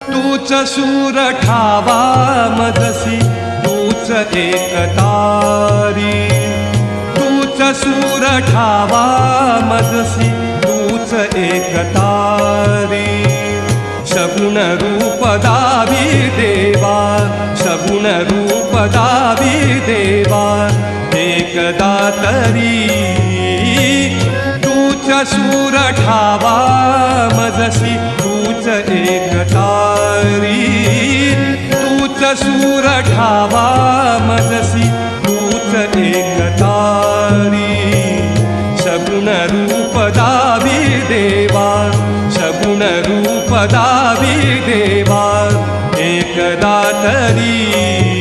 तूच सूर ठावा मजसी तूच एकतारी तूच सूर ठावा मजसी तूच एकतारी सगुण रूप दावी देवा सगुण रूप दावी देवा. एकदा तरी तूच सूर ठावा ी तूत सूरठा वा मदसि तूत एकतारी सगुणरूपविवा सगुणरूपेवा एकदा तरि